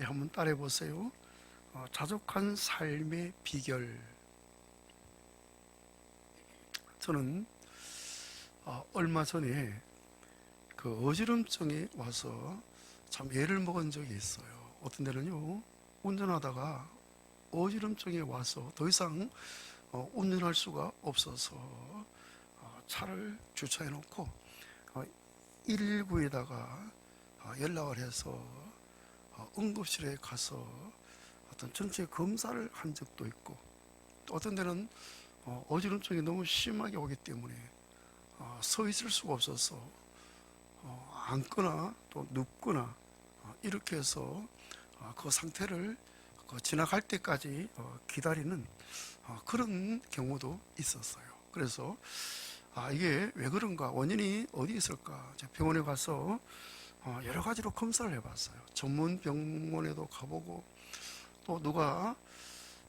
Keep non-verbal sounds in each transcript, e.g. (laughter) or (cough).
예, 한번 따라해 보세요. 어, 자족한 삶의 비결. 저는 어, 얼마 전에 그 어지럼증이 와서 참 애를 먹은 적이 있어요. 어떤 데는요, 운전하다가 어지럼증이 와서 더 이상 어, 운전할 수가 없어서 어, 차를 주차해 놓고 어, 119에다가 어, 연락을 해서 어, 응급실에 가서 어떤 전체 검사를 한 적도 있고 또 어떤 데는 어, 어지럼증이 너무 심하게 오기 때문에 어, 서 있을 수가 없어서 어, 앉거나 또 눕거나 어, 이렇게 해서 어, 그 상태를 그 지나갈 때까지 어, 기다리는 어, 그런 경우도 있었어요. 그래서 아 이게 왜 그런가 원인이 어디 있을까? 병원에 가서 어, 여러 가지로 검사를 해봤어요. 전문 병원에도 가보고 또 누가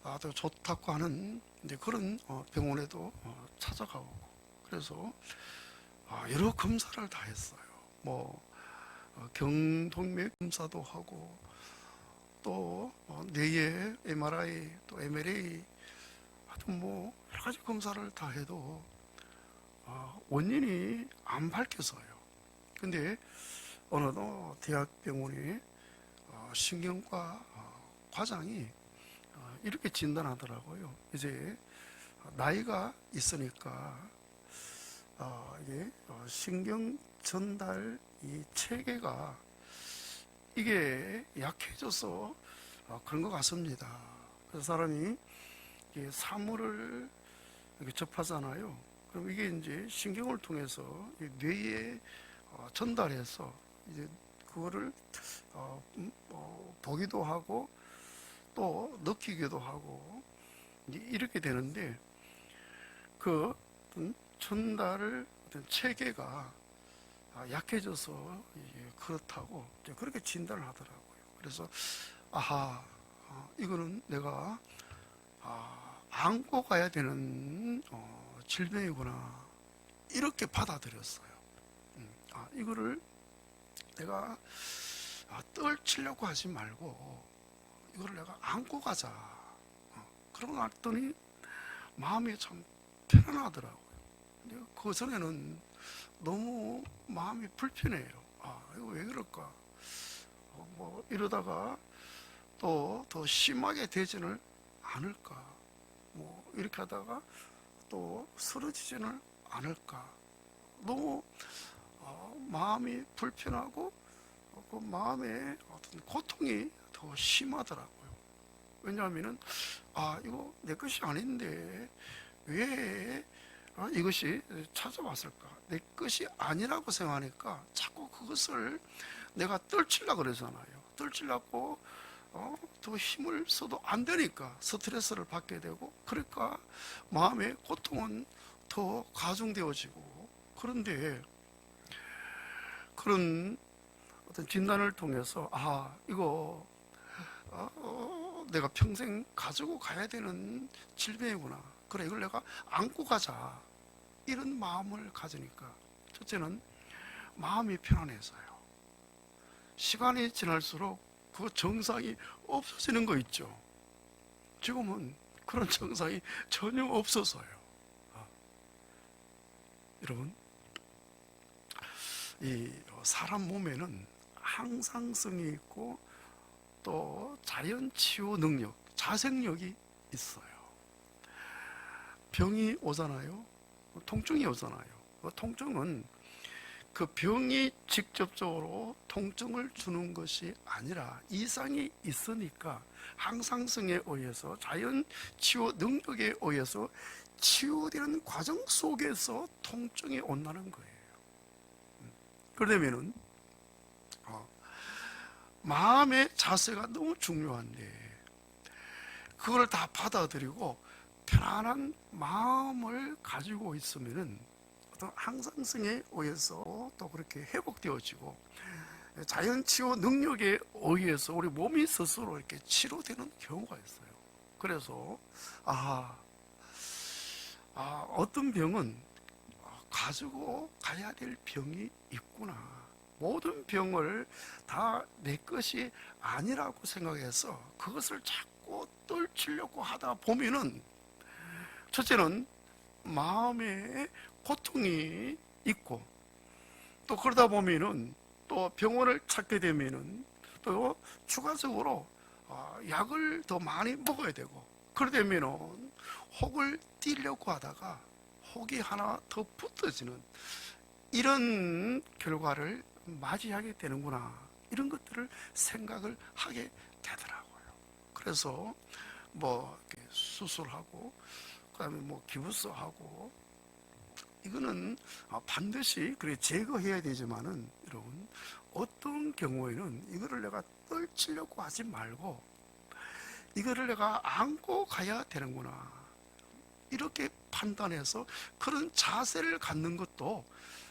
아, 또 좋다고 하는 이제 그런 어, 병원에도 어, 찾아가고 그래서 아, 여러 검사를 다 했어요. 뭐 어, 경동맥 검사도 하고 또 어, 뇌의 MRI 또 MLA 하여튼 뭐 여러 가지 검사를 다 해도 어, 원인이 안 밝혀서요. 근데 어느덧 대학병원의 어, 신경과 어, 과장이 어, 이렇게 진단하더라고요. 이제 나이가 있으니까 어, 이게 어, 신경 전달 이 체계가 이게 약해져서 어, 그런 것 같습니다. 그 사람이 사물을 이렇게 접하잖아요. 그럼 이게 이제 신경을 통해서 이 뇌에 어, 전달해서 이제 그거를 어, 음, 어, 보기도 하고 또 느끼기도 하고 이렇게 되는데 그 어떤 전달을 어떤 체계가 아, 약해져서 그렇다고 그렇게 진단을 하더라고요. 그래서 아하 어, 이거는 내가 아, 안고 가야 되는 어, 질병이구나 이렇게 받아들였어요. 음, 아 이거를 내가 아, 떨치려고 하지 말고 이거를 내가 안고 가자. 어, 그러고 났더니 마음이 참 편안하더라고요. 그 전에는 너무 마음이 불편해요. 아, 이거 왜 그럴까? 어, 뭐 이러다가 또 더 심하게 되지는 않을까? 뭐 이렇게 하다가 또 쓰러지지는 않을까? 너무 어, 마음이 불편하고 어, 그 마음에 어떤 고통이 더 심하더라고요. 왜냐하면은 아 이거 내 것이 아닌데 왜 어, 이것이 찾아왔을까? 내 것이 아니라고 생각하니까 자꾸 그것을 내가 떨치려고 그러잖아요. 떨치려고 어, 더 힘을 써도 안 되니까 스트레스를 받게 되고 그러니까 마음의 고통은 더 가중되어지고 그런데 그런 어떤 진단을 통해서 아 이거 어, 어, 내가 평생 가지고 가야 되는 질병이구나. 그래 이걸 내가 안고 가자. 이런 마음을 가지니까 첫째는 마음이 편안해서요. 시간이 지날수록 그 정상이 없어지는 거 있죠. 지금은 그런 (laughs) 정상이 전혀 없어서요. 아. 여러분, 이 사람 몸에는 항상성이 있고 또 자연 치유 능력, 자생력이 있어요. 병이 오잖아요. 통증이 오잖아요. 그 통증은 그 병이 직접적으로 통증을 주는 것이 아니라 이상이 있으니까 항상성에 의해서 자연 치유 능력에 의해서 치유되는 과정 속에서 통증이 온다는 거예요. 그러려면은 어, 마음의 자세가 너무 중요한데 그걸 다 받아들이고 편안한 마음을 가지고 있으면은 어떤 항상성에 의해서 또 그렇게 회복되어지고 자연 치유 능력에 의해서 우리 몸이 스스로 이렇게 치료되는 경우가 있어요. 그래서 아, 아 어떤 병은 가지고 가야 될 병이 있구나. 모든 병을 다 내 것이 아니라고 생각해서 그것을 자꾸 떨치려고 하다 보면은 첫째는 마음에 고통이 있고 또 그러다 보면은 또 병원을 찾게 되면은 또 추가적으로 어, 약을 더 많이 먹어야 되고 그러되면은 혹을 띠려고 하다가 혹이 하나 더 붙어지는 이런 결과를 맞이하게 되는구나 이런 것들을 생각을 하게 되더라고요. 그래서 뭐 수술하고 그다음에 뭐 기부스하고 이거는 아, 반드시 그래 제거해야 되지만은 여러분 어떤 경우에는 이거를 내가 떨치려고 하지 말고 이거를 내가 안고 가야 되는구나 이렇게 판단해서 그런 자세를 갖는 것도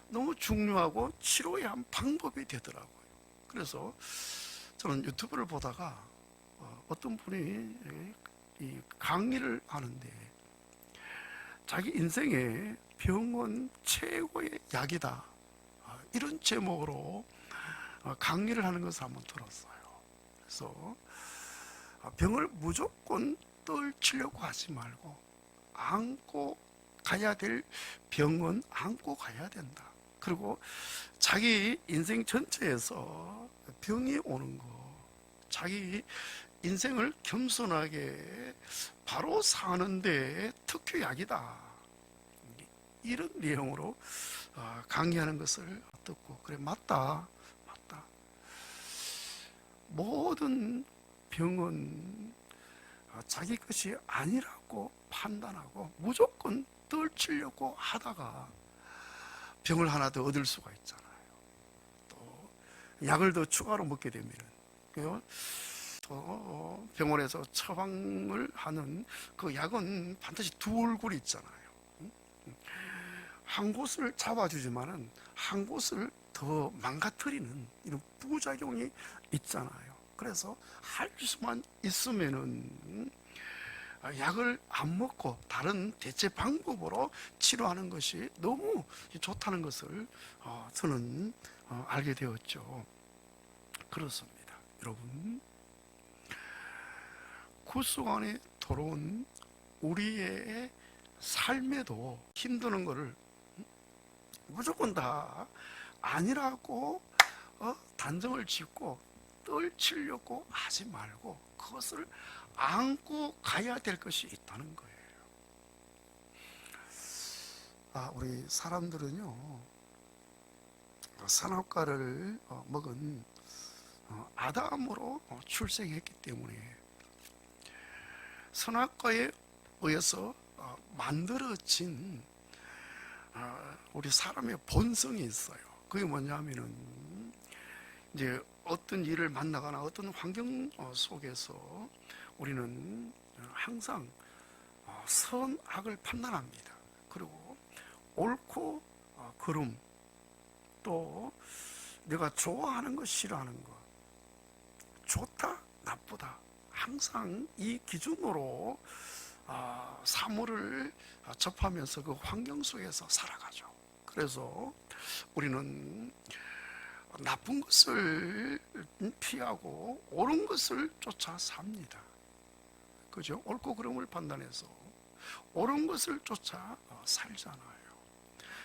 너무 중요하고 치료의 한 방법이 되더라고요. 그래서 저는 유튜브를 보다가 어, 어떤 분이 이 강의를 하는데 자기 인생에 병은 최고의 약이다. 아, 이런 제목으로 어, 강의를 하는 것을 한번 들었어요. 그래서 아, 병을 무조건 떨치려고 하지 말고 안고 가야 될 병은 안고 가야 된다. 그리고 자기 인생 전체에서 병이 오는 거, 자기 인생을 겸손하게 바로 사는데 특효 약이다. 이런 내용으로 어, 강의하는 것을 듣고 그래 맞다, 맞다. 모든 병은 어, 자기 것이 아니라고 판단하고 무조건 떨치려고 하다가 병을 하나 더 얻을 수가 있잖아요. 또 약을 더 추가로 먹게 되면. 또 병원에서 처방을 하는 그 약은 반드시 두 얼굴이 있잖아요. 한 곳을 잡아주지만은 한 곳을 더 망가뜨리는 이런 부작용이 있잖아요. 그래서 할 수만 있으면은 약을 안 먹고 다른 대체 방법으로 치료하는 것이 너무 좋다는 것을 어, 저는 어, 알게 되었죠. 그렇습니다. 여러분, 구속 안에 들어온 우리의 삶에도 힘드는 것을 무조건 다 아니라고 어, 단정을 짓고 떨치려고 하지 말고 그것을 안고 가야 될 것이 있다는 거예요. 아, 우리 사람들은요, 선악과를 어, 먹은 어, 아담으로 어, 출생했기 때문에 선악과에 의해서 어, 만들어진 어, 우리 사람의 본성이 있어요. 그게 뭐냐면은 이제 어떤 일을 만나거나 어떤 환경 어, 속에서 우리는 항상 어, 선악을 판단합니다. 그리고 옳고 어, 그름 또 내가 좋아하는 것 싫어하는 것 좋다 나쁘다 항상 이 기준으로 아, 사물을 접하면서 그 환경 속에서 살아가죠. 그래서 우리는 나쁜 것을 피하고 옳은 것을 쫓아 삽니다. 그죠? 옳고 그름을 판단해서 옳은 것을 쫓아 살잖아요.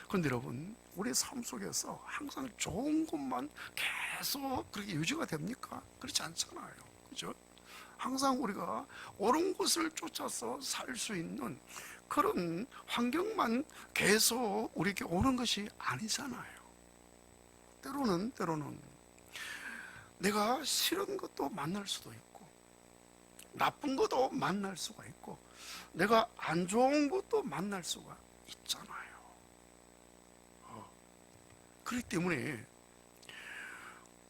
그런데 여러분, 우리 삶 속에서 항상 좋은 것만 계속 그렇게 유지가 됩니까? 그렇지 않잖아요. 그죠? 항상 우리가 옳은 것을 쫓아서 살 수 있는 그런 환경만 계속 우리에게 오는 것이 아니잖아요. 때로는, 때로는 내가 싫은 것도 만날 수도 있고, 나쁜 것도 만날 수가 있고, 내가 안 좋은 것도 만날 수가 있잖아요. 어. 그렇기 때문에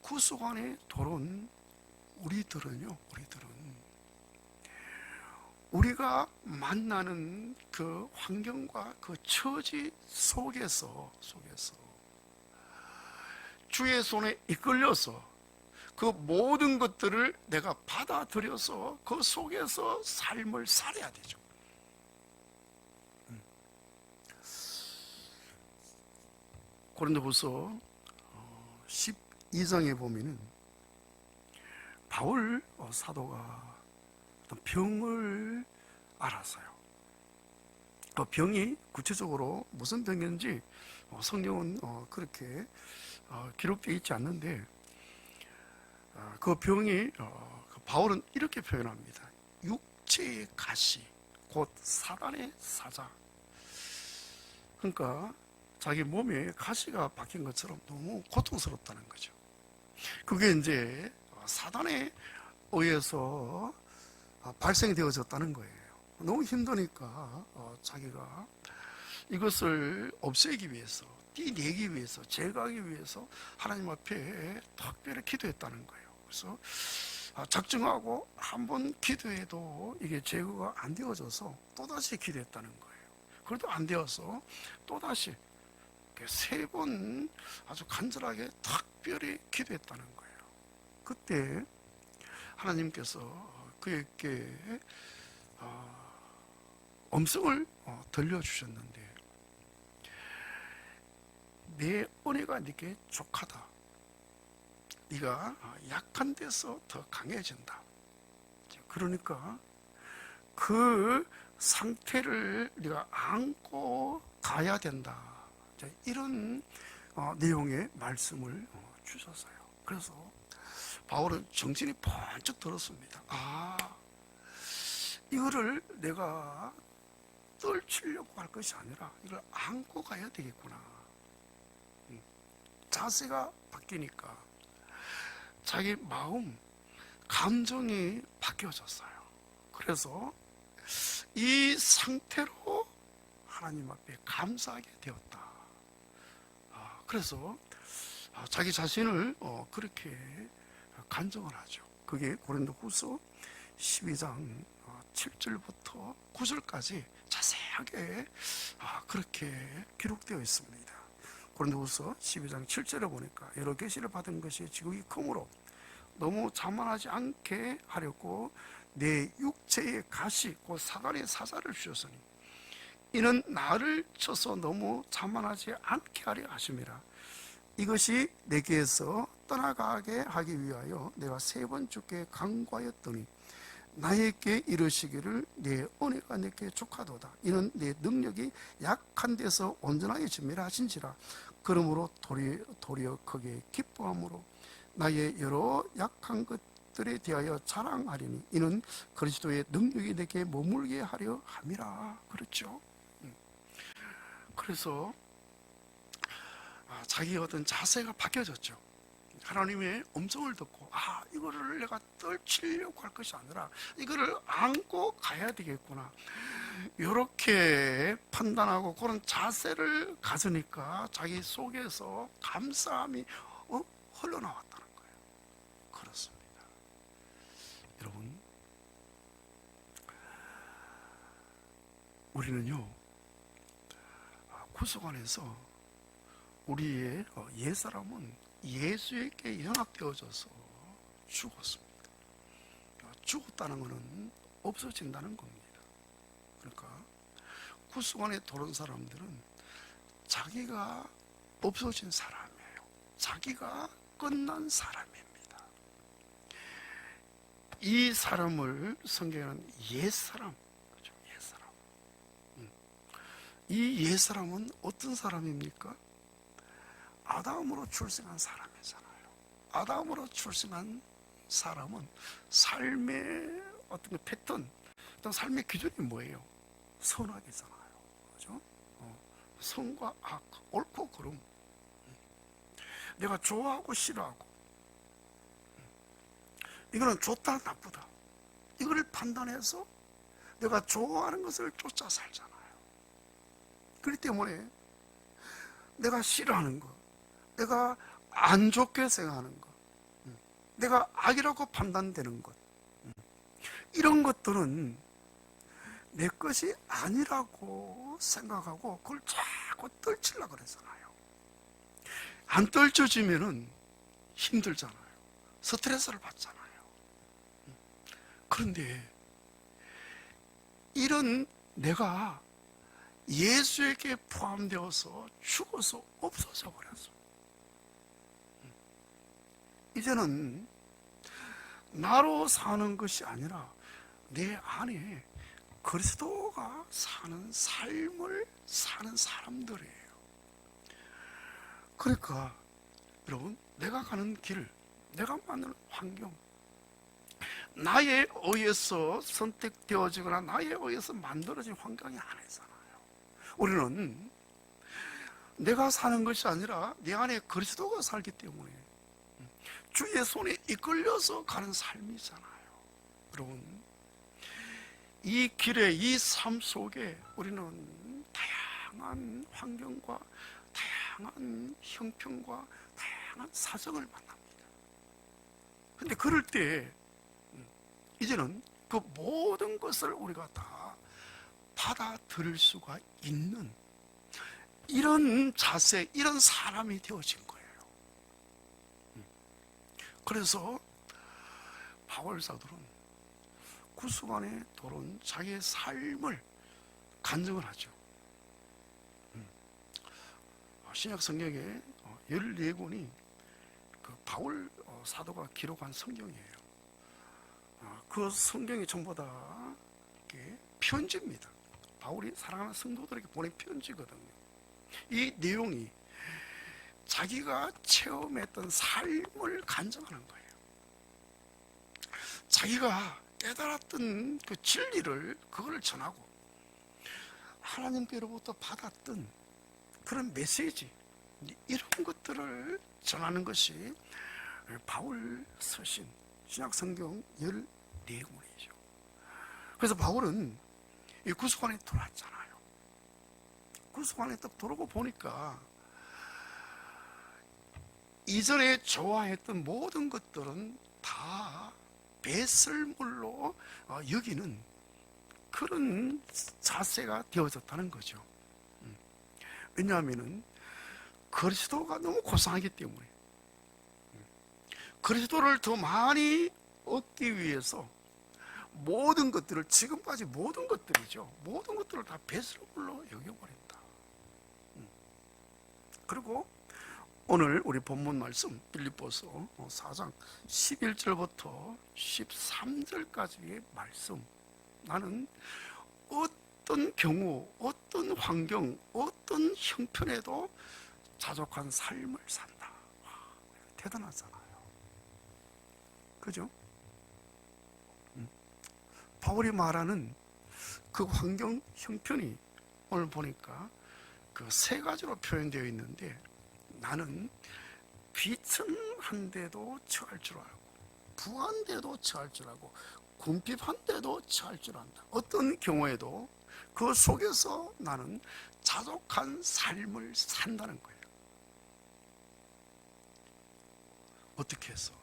구속 안에 들어온 우리들은요, 우리들은 우리가 만나는 그 환경과 그 처지 속에서 속에서 주의 손에 이끌려서 그 모든 것들을 내가 받아들여서 그 속에서 삶을 살아야 되죠. 고린도후서 10 2장에 보면은 바울 어, 사도가 병을 알았어요. 그 병이 구체적으로 무슨 병인지 어, 성경은 어, 그렇게 어, 기록되어 있지 않는데 어, 그 병이 어, 그 바울은 이렇게 표현합니다. 육체의 가시 곧 사단의 사자. 그러니까 자기 몸에 가시가 박힌 것처럼 너무 고통스럽다는 거죠. 그게 이제 사단에 의해서 발생되어졌다는 거예요. 너무 힘드니까 어, 자기가 이것을 없애기 위해서, 띠내기 위해서, 제거하기 위해서 하나님 앞에 특별히 기도했다는 거예요. 그래서 아, 작정하고 한 번 기도해도 이게 제거가 안 되어져서 또다시 기도했다는 거예요. 그래도 안 되어서 또다시 세 번 아주 간절하게 특별히 기도했다는 거예요. 그때 하나님께서 그에게 어, 음성을 어, 들려주셨는데 내 은혜가 네게 족하다. 네가 약한 데서 더 강해진다. 그러니까 그 상태를 네가 안고 가야 된다. 이런 어, 내용의 말씀을 어, 주셨어요. 그래서 바울은 정신이 번쩍 들었습니다. 아, 이거를 내가 떨치려고 할 것이 아니라 이걸 안고 가야 되겠구나. 음, 자세가 바뀌니까 자기 마음, 감정이 바뀌어졌어요. 그래서 이 상태로 하나님 앞에 감사하게 되었다. 아, 그래서 아, 자기 자신을 어, 그렇게 간정을 하죠. 그게 고린도 후서 12장 7절부터 9절까지 자세하게 아, 그렇게 기록되어 있습니다. 고린도후서 12장 7절에 보니까 여러 계시를 받은 것이 지극히 크므로 너무 자만하지 않게 하려고 내 육체의 가시 곧 사단의 사자를 주셨으니 이는 나를 쳐서 너무 자만하지 않게 하려 하심이라. 이것이 내게서 떠나가게 하기 위하여 내가 세 번 주께 강구하였더니 나에게 이르시기를 내 은혜가 내게 족하도다. 이는 내 능력이 약한 데서 온전하게 지미라 하신지라 그러므로 도리, 도리어 크게 기뻐함으로 나의 여러 약한 것들에 대하여 자랑하리니 이는 그리스도의 능력이 내게 머물게 하려 함이라 그렇죠. 음. 그래서 아, 자기 어떤 자세가 바뀌어졌죠. 하나님의 음성을 듣고 아 이거를 내가 떨치려고 할 것이 아니라 이거를 안고 가야 되겠구나 이렇게 판단하고 그런 자세를 가지니까 자기 속에서 감사함이 어? 흘러나왔다는 거예요 그렇습니다 여러분 우리는요 아, 구속 안에서 우리의 어, 옛사람은 예수에게 연합되어져서 죽었습니다. 죽었다는 것은 없어진다는 겁니다. 안에 들어온 사람들은 자기가 없어진 사람이에요. 자기가 끝난 사람입니다. 이 사람을 성경에는 옛사람, 그죠? 옛사람. 음. 이 옛사람은 어떤 사람입니까? 아담으로 출생한 사람이잖아요. 아담으로 출생한 사람은 삶의 어떤 그 패턴, 어떤 삶의 기준이 뭐예요? 선악이잖아 요. 그죠? 어, 선과 악, 옳고 그름. 내가 좋아하고 싫어하고. 이거는 좋다, 나쁘다. 이걸 판단해서 내가 좋아하는 것을 쫓아 살잖아요. 그렇기 때문에 내가 싫어하는 것, 내가 안 좋게 생각하는 것, 음. 내가 악이라고 판단되는 것, 음. 이런 것들은 내 것이 아니라고 생각하고 그걸 자꾸 떨치려고 그러잖아요. 안 떨쳐지면은 힘들잖아요. 스트레스를 받잖아요. 음. 그런데 이런 내가 예수에게 포함되어서 죽어서 없어져 버렸어. 이제는 나로 사는 것이 아니라 내 안에 그리스도가 사는 삶을 사는 사람들이에요. 그러니까 여러분 내가 가는 길, 내가 만드는 환경, 나에 의해서 선택되어지거나 나에 의해서 만들어진 환경이 아니잖아요. 우리는 내가 사는 것이 아니라 내 안에 그리스도가 살기 때문에 주의 손에 이끌려서 가는 삶이잖아요. 여러분, 이 길에 이 삶 속에 우리는 다양한 환경과 다양한 형편과 다양한 사정을 만납니다. 근데 그럴 때 음, 이제는 그 모든 것을 우리가 다 받아들일 수가 있는 이런 자세, 이런 사람이 되어진 거예요. 음. 그래서 바울 사도는 구수관에 도는 자기의 삶을 간증을 하죠. 음. 신약 성경에 14권이 그 바울 어, 사도가 기록한 성경이에요. 아, 그 성경이 전부 다 이렇게 편지입니다. 바울이 사랑하는 성도들에게 보낸 편지거든요. 이 내용이 자기가 체험했던 삶을 간증하는 거예요. 자기가 깨달았던 그 진리를 그걸 전하고 하나님께로부터 받았던 그런 메시지 이런 것들을 전하는 것이 바울 서신 신약 성경 14권이죠. 그래서 바울은 이 구속관에 들어왔잖아요. 구속관에 딱 들어오고 보니까 이전에 좋아했던 모든 것들은 다 배설물로 어, 여기는 그런 자세가 되어졌다는 거죠. 음. 왜냐하면은 그리스도가 너무 고상하기 때문에 음. 그리스도를 더 많이 얻기 위해서 모든 것들을 지금까지 모든 것들이죠. 모든 것들을 다 배설물로 여겨버린다. 음. 그리고 오늘 우리 본문 말씀 빌립보서 4장 11절부터 13절까지의 말씀 나는 어떤 경우 어떤 환경 어떤 형편에도 자족한 삶을 산다 와, 대단하잖아요 그죠? 음. 바울이 말하는 그 환경 형편이 오늘 보니까 그 세 가지로 표현되어 있는데 나는 비천한데도 처할 줄 알고 부한데도 처할 줄 알고 궁핍한데도 처할 줄 안다. 어떤 경우에도 그 속에서 나는 자족한 삶을 산다는 거예요. 어떻게 해서?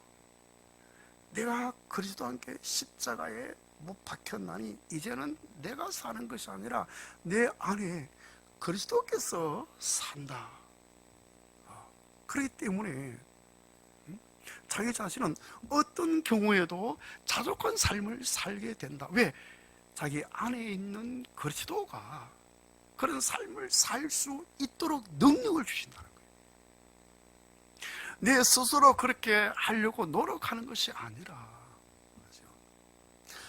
내가 그리스도 함께 십자가에 못 박혔나니 이제는 내가 사는 것이 아니라 내 안에 그리스도께서 산다. 그렇기 때문에 자기 자신은 어떤 경우에도 자족한 삶을 살게 된다. 왜? 자기 안에 있는 그리스도가 그런 삶을 살 수 있도록 능력을 주신다는 거예요. 내 스스로 그렇게 하려고 노력하는 것이 아니라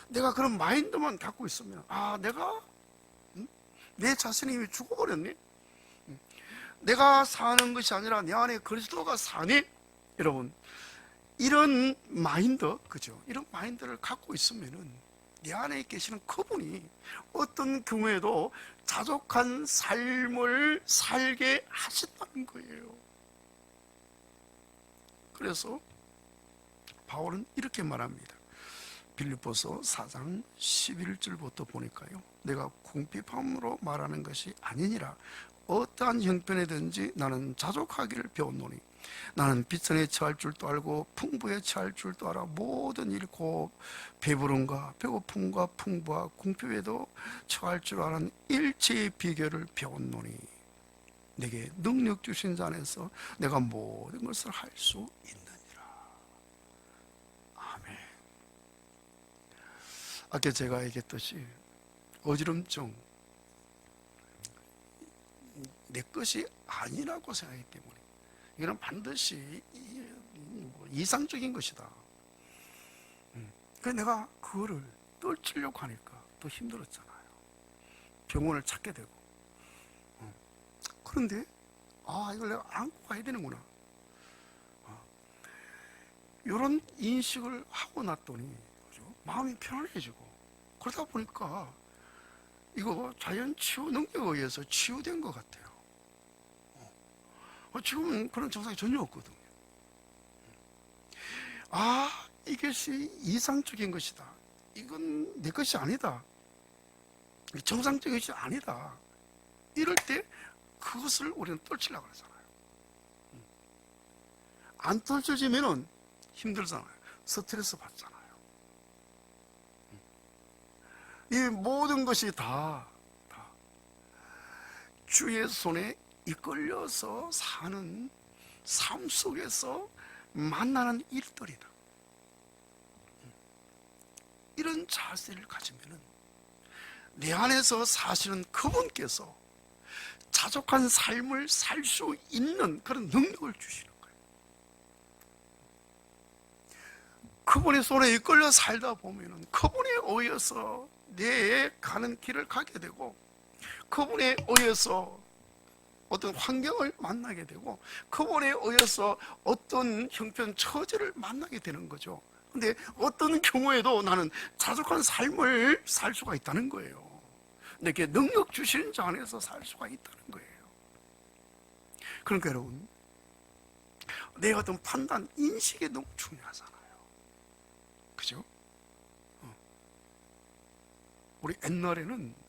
내가 그런 마인드만 갖고 있으면 아 내가 내 자신이 죽어버렸네 내가 사는 것이 아니라 내 안에 그리스도가 사니? 여러분, 이런 마인드, 그죠? 이런 마인드를 갖고 있으면은 내 안에 계시는 그분이 어떤 경우에도 자족한 삶을 살게 하신다는 거예요. 그래서 바울은 이렇게 말합니다. 빌립보서 4장 11절부터 보니까요. 내가 궁핍함으로 말하는 것이 아니니라 어떠한 형편이든지 나는 자족하기를 배웠노니 나는 비천에 처할 줄도 알고 풍부에 처할 줄도 알아 모든 잃고 배부름과 배고픔과 풍부와 궁핍에도 처할 줄 아는 일체의 비결을 배웠노니 내게 능력 주신 자 안에서 내가 모든 것을 할 수 있느니라. 아멘. 아까 제가 얘기했듯이 어지럼증 내 것이 아니라고 생각하기 때문에 이거는 반드시 이상적인 것이다. 음. 그래서 내가 그거를 떨치려고 하니까 더 힘들었잖아요. 병원을 찾게 되고. 어. 그런데 아 이걸 내가 안고 가야 되는구나. 이런 인식을 하고 났더니 그죠? 마음이 편안해지고 그러다 보니까 이거 자연 치유 능력에 의해서 치유된 것 같아요. 어, 지금은 그런 증상이 전혀 없거든요. 아, 이것이 이상적인 것이다. 이건 내 것이 아니다. 정상적인 것이 아니다. 이럴 때 그것을 우리는 떨치려고 하잖아요. 안 떨쳐지면은 힘들잖아요. 스트레스 받잖아요. 이 모든 것이 다, 다 주의 손에 이끌려서 사는 삶 속에서 만나는 일들이다. 이런 자세를 가지면은 내 안에서 사시는 그분께서 자족한 삶을 살 수 있는 그런 능력을 주시는 거예요. 그분의 손에 이끌려 살다 보면은 그분에 의해서 내 가는 길을 가게 되고 그분에 의해서 어떤 환경을 만나게 되고 그분에 의해서 어떤 형편 처지를 만나게 되는 거죠. 근데 어떤 경우에도 나는 자족한 삶을 살 수가 있다는 거예요. 내게 능력 주시는 자 안에서 살 수가 있다는 거예요. 그러니까 여러분, 내 어떤 판단, 인식이 너무 중요하잖아요. 그죠? 어. 우리 옛날에는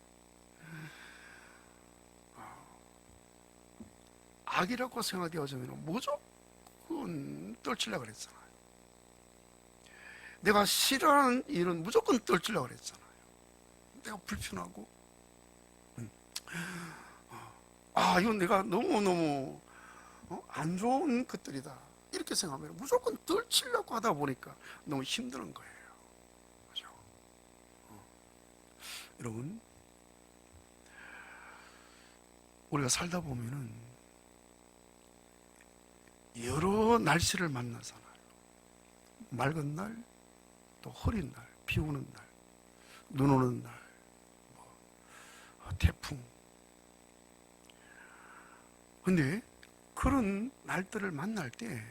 악이라고 생각되어지면 무조건 떨치려고 그랬잖아요. 내가 싫어하는 일은 무조건 떨치려고 그랬잖아요. 내가 불편하고, 음. 아, 이건 내가 너무너무 어? 안 좋은 것들이다. 이렇게 생각하면 무조건 떨치려고 하다 보니까 너무 힘든 거예요. 그죠? 어. 여러분, 우리가 살다 보면은 여러 날씨를 만나잖아요. 맑은 날, 또 흐린 날, 비 오는 날, 눈 오는 날, 뭐, 태풍. 근데 그런 날들을 만날 때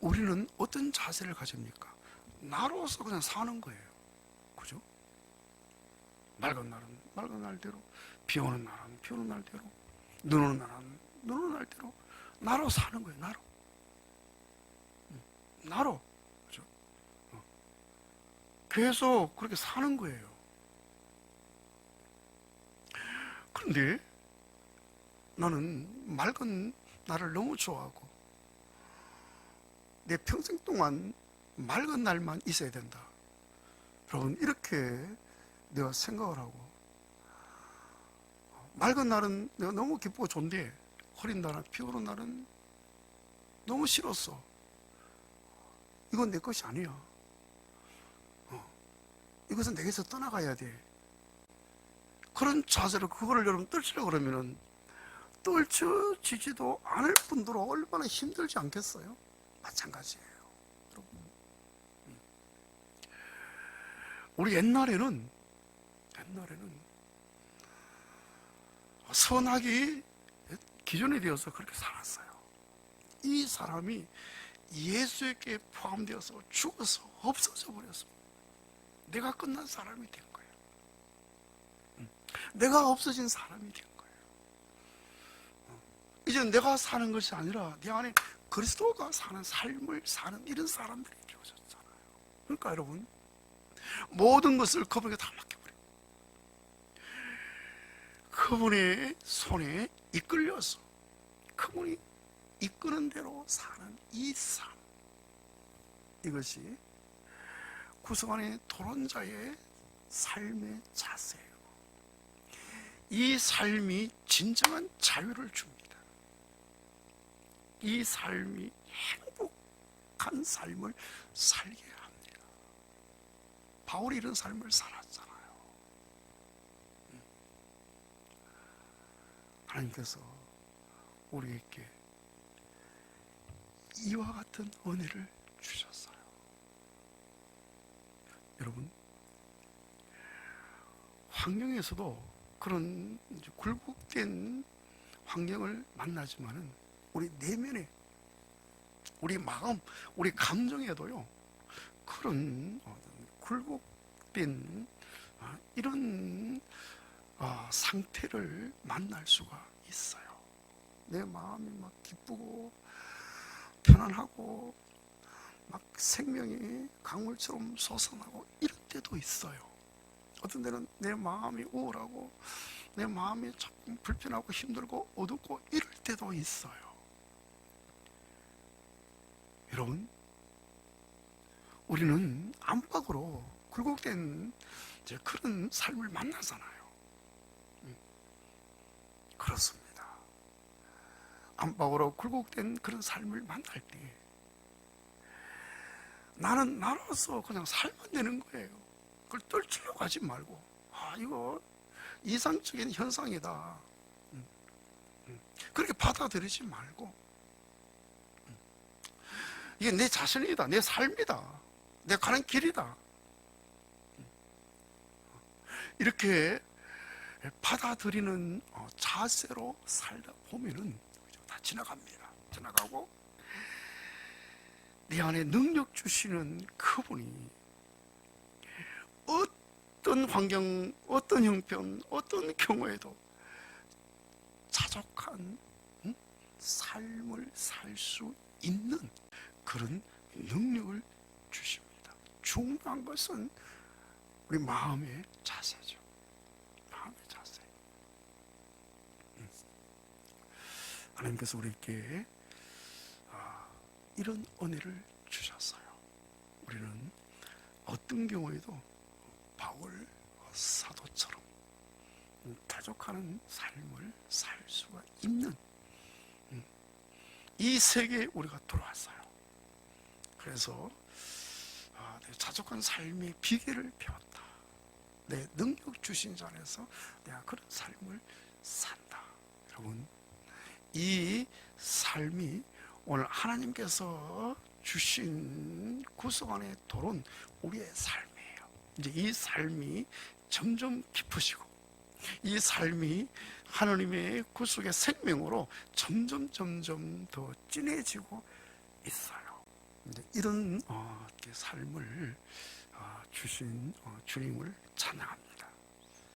우리는 어떤 자세를 가집니까? 나로서 그냥 사는 거예요. 그죠? 맑은 날은 맑은 날대로, 비 오는 날은 비 오는 날대로, 눈 오는 날은 눈 오는 날대로 나로 사는 거예요, 나로. 나로. 그죠? 어. 계속 그렇게 사는 거예요. 그런데 나는 맑은 나를 너무 좋아하고 내 평생 동안 맑은 날만 있어야 된다. 여러분, 이렇게 내가 생각을 하고 맑은 날은 내가 너무 기쁘고 좋은데 흐린 날은 비 오는 날은 너무 싫었어. 이건 내 것이 아니야. 어. 이것은 내게서 떠나가야 돼. 그런 자세로 그거를 여러분 떨치려고 그러면은 떨쳐지지도 않을 뿐더러 얼마나 힘들지 않겠어요? 마찬가지예요. 여러분. 음. 우리 옛날에는 옛날에는 선악이 기존에 되어서 그렇게 살았어요. 이 사람이 예수에게 포함되어서 죽어서 없어져 버렸어. 내가 끝난 사람이 된 거예요. 음. 내가 없어진 사람이 된 거예요. 어. 이제 내가 사는 것이 아니라 내 안에 그리스도가 사는 삶을 사는 이런 사람들이 되어졌잖아요. 그러니까 여러분 모든 것을 그분에게 다 맡겨버려. 그분의 손에 이끌려서 그분이 이끄는 대로 사는 이 삶. 이것이 구성원의 토론자의 삶의 자세예요. 이 삶이 진정한 자유를 줍니다. 이 삶이 행복한 삶을 살게 합니다. 바울이 이런 삶을 살았잖아요. 하나님께서 우리에게 이와 같은 은혜를 주셨어요. 여러분, 환경에서도 그런 굴곡된 환경을 만나지만은 우리 내면에 우리 마음, 우리 감정에도요 그런 어떤 굴곡된 아, 이런 아, 상태를 만날 수가 있어요. 내 마음이 막 기쁘고 편안하고 막 생명이 강물처럼 솟아나고 이럴 때도 있어요. 어떤 때는 내 마음이 우울하고 내 마음이 조금 불편하고 힘들고 어둡고 이럴 때도 있어요. 여러분, 우리는 안팎으로 굴곡된 이제 그런 삶을 만나잖아요. 음, 그렇습니다. 안팎으로 굴곡된 그런 삶을 만날 때 나는 나로서 그냥 살면 되는 거예요. 그걸 떨치려고 하지 말고 아 이거 이상적인 현상이다. 음, 음. 그렇게 받아들이지 말고 음. 이게 내 자신이다, 내 삶이다, 내 가는 길이다. 이렇게 받아들이는 어, 자세로 살다 보면은 다 지나갑니다. 지나가고 내 안에 능력 주시는 그분이 어떤 환경, 어떤 형편, 어떤 경우에도 자족한 응? 삶을 살 수 있는 그런 능력을 주십니다. 중요한 것은 우리 마음의 자세죠. 마음의 자세. 음. 하나님께서 우리에게 아, 이런 은혜를 주셨어요. 우리는 어떤 경우에도 바울 사도처럼 대적하는 삶을 살 수가 있는 음, 이 세계에 우리가 들어왔어요. 그래서 아, 내 자족한 삶의 비결을 배웠다. 내 능력 주신 자 안에서 내가 그런 삶을 산다. 여러분, 이 삶이 오늘 하나님께서 주신 구속 안에 들어온 우리의 삶이에요. 이제 이 삶이 점점 깊어지고 이 삶이 하나님의 구속의 생명으로 점점 점점 더 진해지고 있어요. 이제 이런 어, 삶을 어, 주신 어, 주님을 찬양합니다.